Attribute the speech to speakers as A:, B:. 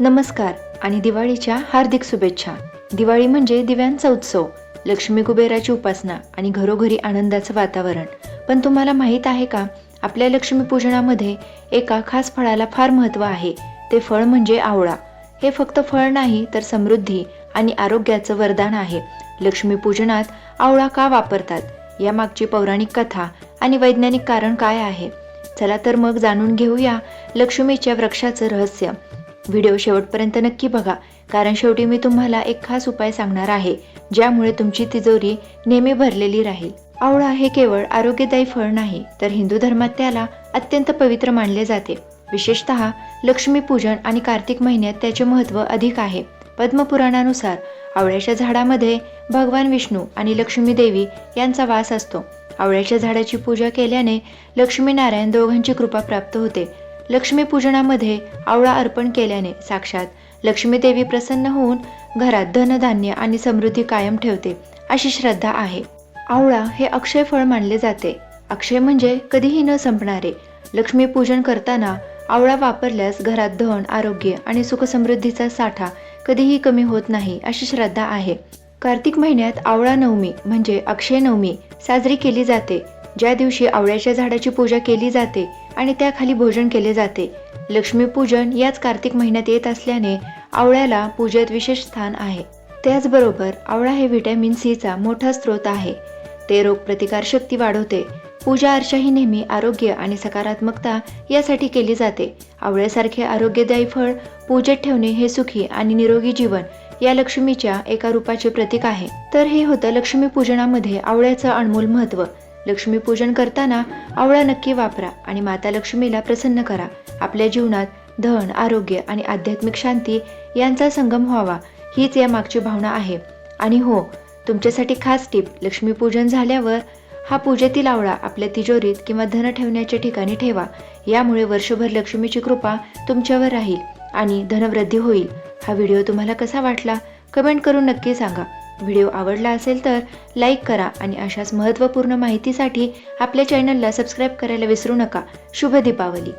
A: नमस्कार आणि दिवाळीच्या हार्दिक शुभेच्छा. दिवाळी म्हणजे दिव्यांचा उत्सव लक्ष्मी कुबेराची उपासना आणि घरोघरी आनंदाचं वातावरण. पण तुम्हाला माहीत आहे का आपल्या लक्ष्मीपूजनामध्ये एका खास फळाला फार महत्त्व आहे ते फळ म्हणजे आवळा. हे फक्त फळ नाही तर समृद्धी आणि आरोग्याचं वरदान आहे. लक्ष्मीपूजनात आवळा का वापरतात? यामागची पौराणिक कथा आणि वैज्ञानिक कारण काय आहे? चला तर मग जाणून घेऊया लक्ष्मीच्या वृक्षाचं रहस्य. व्हिडिओ शेवटपर्यंत नक्की बघा कारण शेवटी मी तुम्हाला एक खास उपाय सांगणार आहे ज्यामुळे तुमची तिजोरी नेहमी भरलेली राहील. आवळा हे केवळ आरोग्यदायी फळ नाही तर हिंदू धर्मात त्याला अत्यंत पवित्र मानले जाते. विशेषतः लक्ष्मीपूजन आणि कार्तिक महिन्यात त्याचे महत्त्व अधिक आहे. पद्मपुराणानुसार आवळ्याच्या झाडामध्ये भगवान विष्णू आणि लक्ष्मी देवी यांचा वास असतो. आवळ्याच्या झाडाची पूजा केल्याने लक्ष्मीनारायण दोघांची कृपा प्राप्त होते. लक्ष्मीपूजनामध्ये आवळा अर्पण केल्याने साक्षात लक्ष्मीदेवी प्रसन्न होऊन घरात धनधान्य आणि समृद्धी कायम ठेवते अशी श्रद्धा आहे. आवळा हे अक्षय फळ मानले जाते. अक्षय म्हणजे कधीही न संपणारे. लक्ष्मीपूजन करताना आवळा वापरल्यास घरात धन आरोग्य आणि सुखसमृद्धीचा साठा कधीही कमी होत नाही अशी श्रद्धा आहे. कार्तिक महिन्यात आवळा नवमी म्हणजे अक्षय नवमी साजरी केली जाते. ज्या दिवशी आवळ्याच्या झाडाची पूजा केली जाते आणि त्याखाली भोजन केले जाते. लक्ष्मीपूजन याच कार्तिक महिन्यात येत असल्याने आवळ्याला पूजेत विशेष स्थान आहे. त्याचबरोबर आवळा हे व्हिटॅमिन सीचा मोठा स्रोत आहे. ते रोगप्रतिकारशक्ती वाढवते. पूजा अर्चा ही नेहमी आरोग्य आणि सकारात्मकता यासाठी केली जाते. आवळ्यासारखे आरोग्यदायी फळ पूजेत ठेवणे हे सुखी आणि निरोगी जीवन या लक्ष्मीच्या एका रूपाचे प्रतीक आहे. तर हे होतं लक्ष्मी पूजनामध्ये आवळ्याचं अनमोल महत्त्व. लक्ष्मीपूजन करताना आवळा नक्की वापरा आणि माता लक्ष्मीला प्रसन्न करा. आपल्या जीवनात धन आरोग्य आणि आध्यात्मिक शांती यांचा संगम व्हावा हीच या मागची भावना आहे. आणि हो तुमच्यासाठी खास टीप लक्ष्मीपूजन झाल्यावर हा पूजेतील आवळा आपल्या तिजोरीत किंवा धन ठेवण्याच्या ठिकाणी ठेवा. यामुळे वर्षभर लक्ष्मीची कृपा तुमच्यावर राहील आणि धनवृद्धी होईल. हा व्हिडिओ तुम्हाला कसा वाटला? कमेंट करून नक्की सांगा. व्हिडिओ आवडला असेल तर लाईक करा आणि अशाच महत्त्वपूर्ण माहितीसाठी आपल्या चॅनलला सबस्क्राईब करायला विसरू नका. शुभ दीपावली.